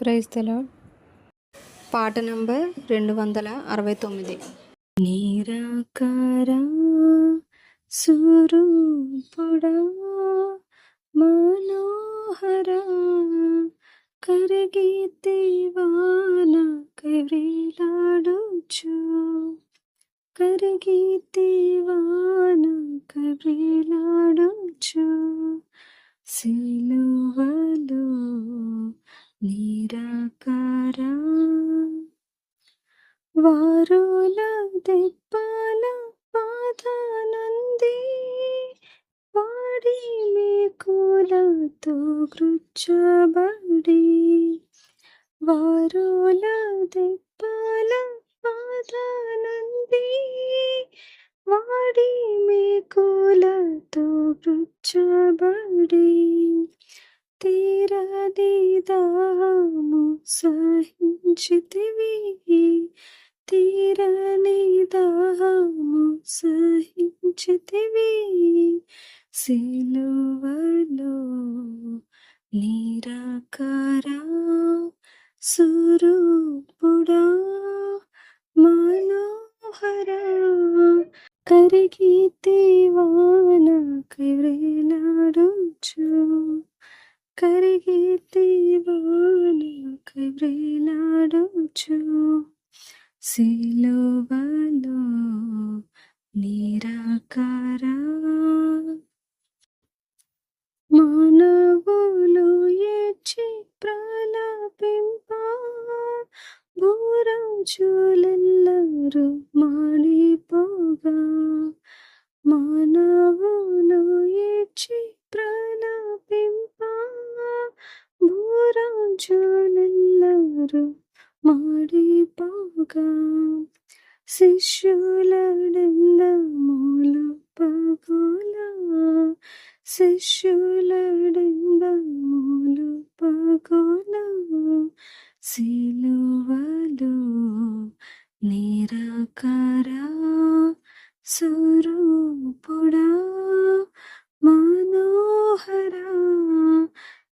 Praise పాట number రెండు వందల అరవై తొమ్మిది. నిరాకార సురూపుడా మనోహర కరిగితివాన కవిలాడుచు. కరిగితివాన కవిలాడుచు. సిలువలో నిరాకార వారుల దెబ్బల బాధనంది వాడి మేకులతో కృచ్చబడి వారుల దెబ్బల బాధనంది వాడి మేకులతో కృచ్చబడి తీరని దాము సహించితివి. తీరని దాము సహించితివి. సిలువలో నిరాకార సురూపుడా మనోహరా కరిగితివాన సిలువలో నిరాకార. మానవులు ఏచి ప్రలాపింప భూరంచులెల్లరూ మాడిపోగా. మానవులు ఏచి ప్రలాపింప భూరంచులెల్లరూ మాడిపోగా శిష్యులడెందములు పగోల. శిష్యులడెందములు పగోల. సిలువలో నిరాకార. స్వరూపుడా మనోహరా.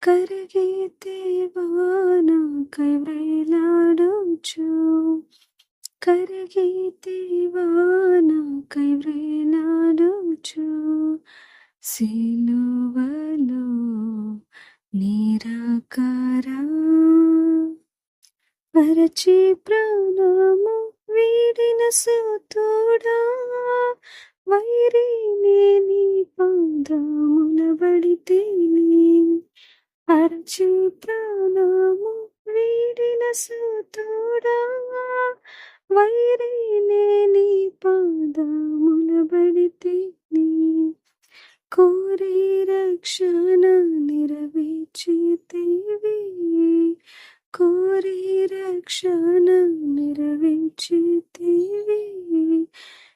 కరిగితేవాన కైవ్రేలాడుచు కరిగితేవాన కైవ్రేలాడుచు సిలువలో నిరాకార. పరచి ప్రాణము వీడిన సుతుడా. వైరి నేని పాదమున బడితేనే అరచి వీడిన సుతుడా వైరి నీ పాదమున బడితే కోరే రక్షణ నెరవేర్చితేవి. కోరే రక్షణ నెరవేర్చితేవి.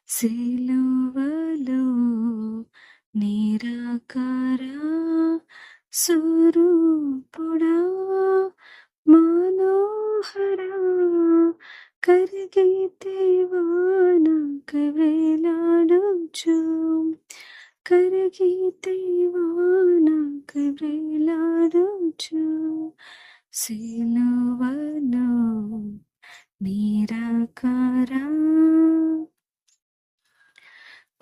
సిలువలో కవేలాడుచు కరిగితేవాన కవేలాడుచు సిలువలో నిరాకార.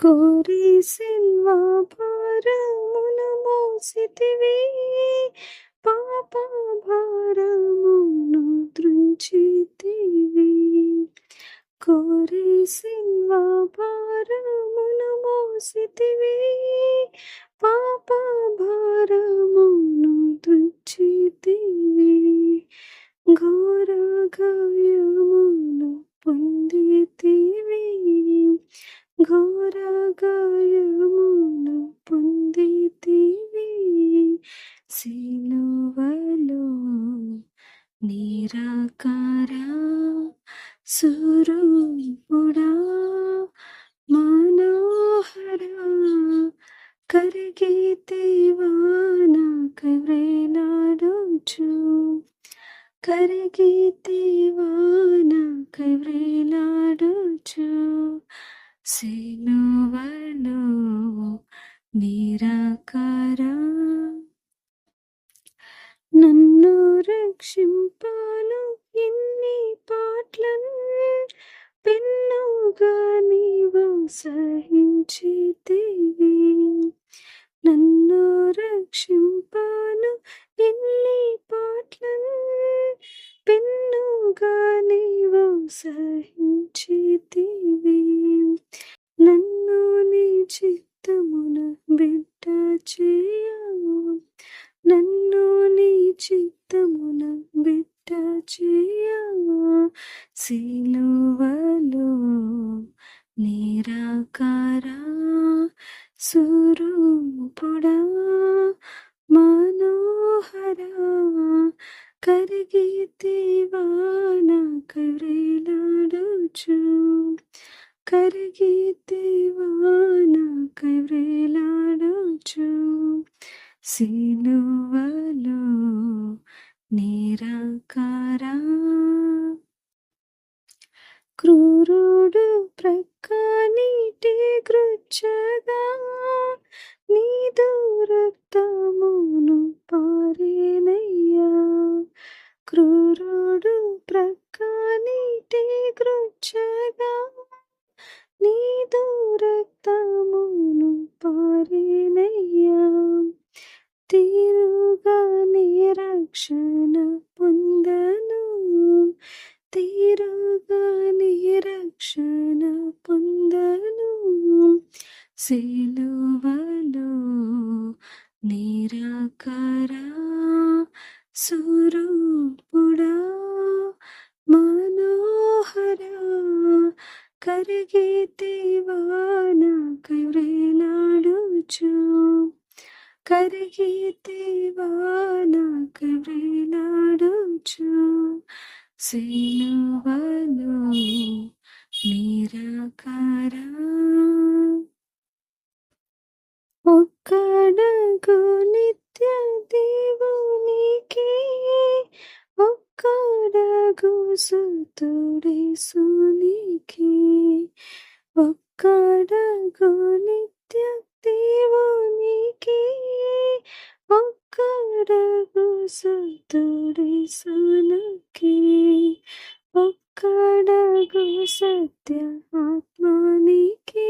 కోరి సిల్వా భారమును మోసితివి. పాప భారమును దృంచితివి. కోరి సిల్వా మోసితివి పాప భారమును త్రుంచితివి ఘోర గాయమును పొందితివి. ఘోర గాయమును పొందితివి. సిలువలో నీకే దేవా నాకవేలాడుచు కరిగి దేవా నాకవేలాడుచు సిలువలో నిరాకారా. నన్ను రక్షింపాను ఇన్ని పాటలను పెన్నుగా నీవు సహించితివి. నన్ను రక్షింపాను ఎన్ని పాటలను పెన్నుగా నీవు సహించితివి. నన్ను నీ చిత్తమున బిడ్డ చేయవు నన్ను నీ చిత్తమున బిడ్డ చేయవు సిలువలో నిరాకారా సురు కరిగితేవాన కరేలాడుచు. కరిగితేవాన కరేలాడుచు. సిలువలో నిరాకారా. క్రూరుడు ప్రక్క నీటి గృచ్చగా కరిగితేవాన కవ్రేలాడుచు. కరిగితేవాన కవ్రేలాడుచు. సిలువలో నిరాకరా. ఒక్కడగు నిత్య దేవునికి. ఒక్కడగు సుతుడి సునికి ఒక్కడగు నిత్య దేవునికి ఒక్కడగు సుతుడి సునకి ఒక్కడగు సత్య ఆత్మానికి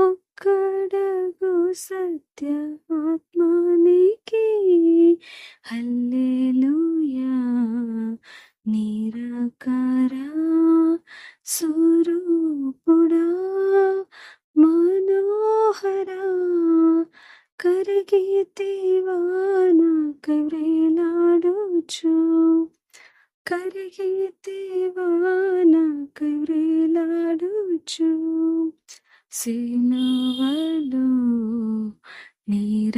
ఒక్కడగు సత్య ఆత్మానికి హల్లెలూయా నిరాకారా స్వరూపుడా మనోహరా కరిగితేవాన కవ్రేలాడుచు కరిగితేవాన కవ్రేలాడుచు సిలువలో నీర